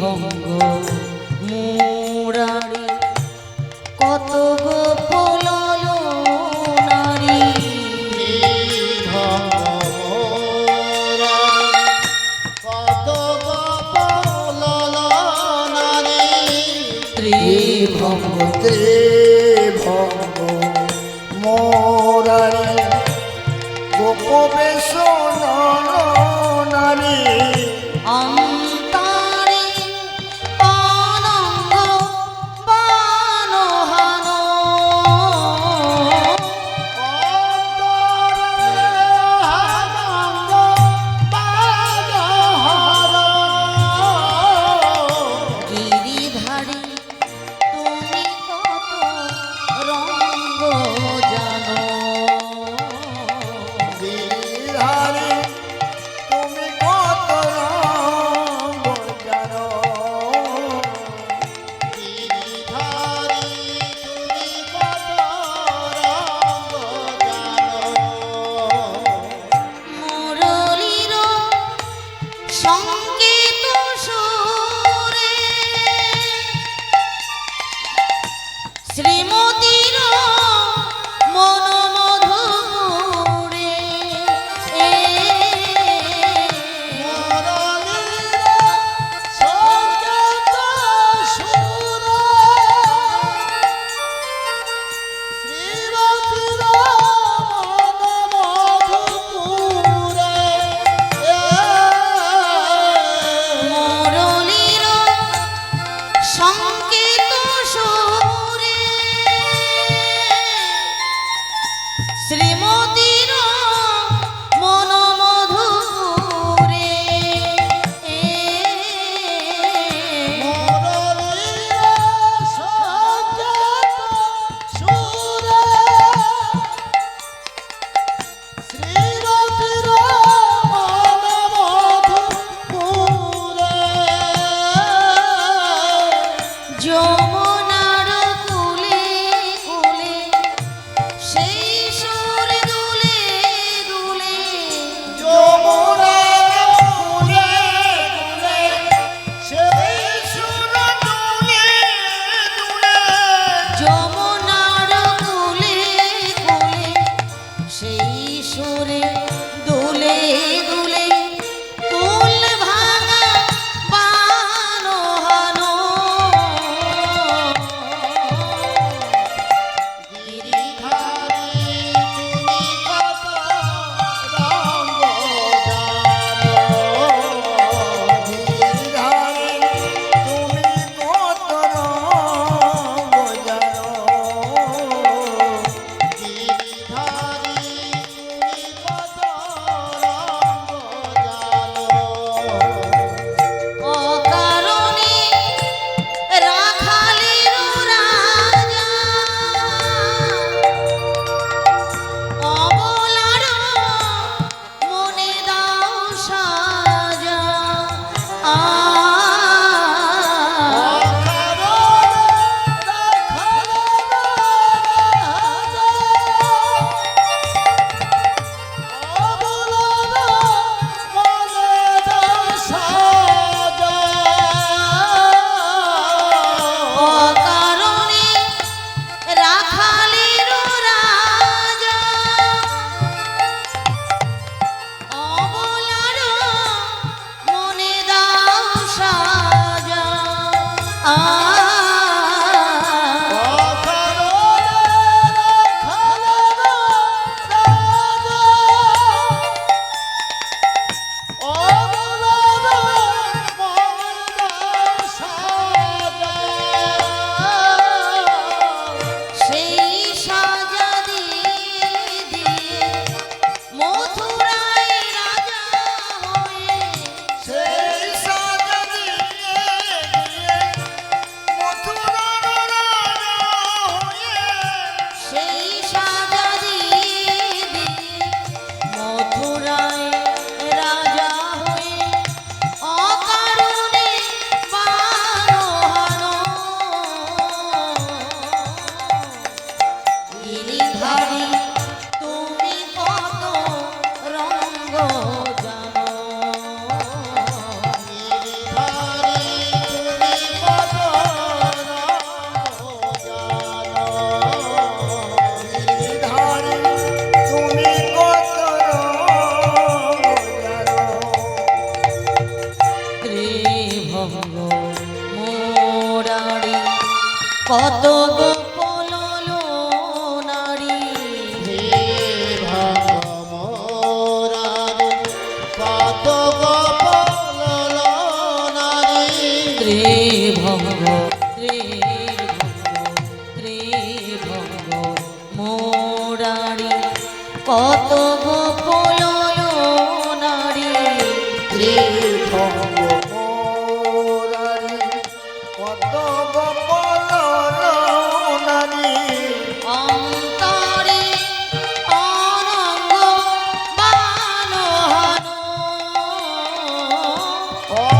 ভঙ্গ মুরারি। কত গোপল নারী ভঙ্গ কত গোপল নারী ত্রিভঙ্গ আম কত গোপন নারী কত গোপন নারী ত্রিভঙ্গ ত্রিভঙ্গ ত্রিভঙ্গ মোরারি। কত গোপন নারী ত্রিভঙ্গ 어.